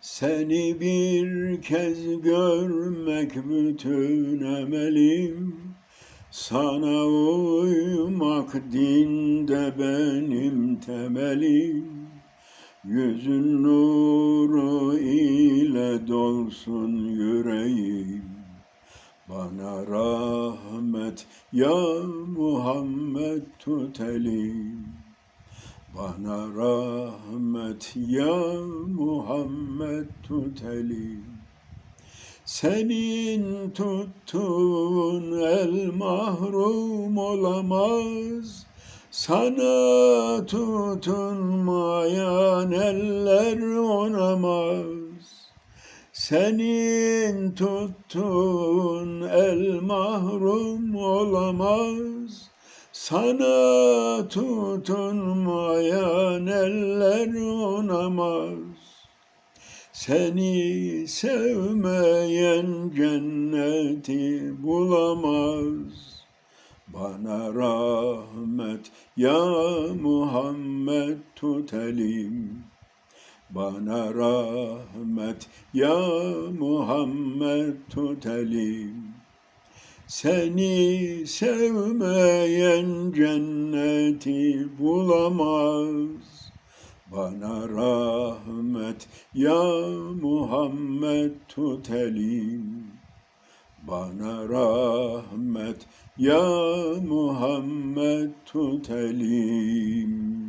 Seni bir kez görmek bütün emelim. Sana uymak dinde benim temelim. Yüzün nuru ile dolsun yüreğim. Bana rahmet ya Muhammed tut elim bana rahmet ya Muhammed tut elim. Senin tuttuğun el mahrum olamaz. Sana tutunmayan eller onamaz. Senin tuttuğun el mahrum olamaz. Sana tutunmayan eller onamaz. Seni sevmeyen cenneti bulamaz. Bana rahmet ya Muhammed tut elim. Bana rahmet ya Muhammed tut elim. Seni sevmeyen cenneti bulamaz. Bana rahmet ya Muhammed tut elim. Bana rahmet ya Muhammed tut elim.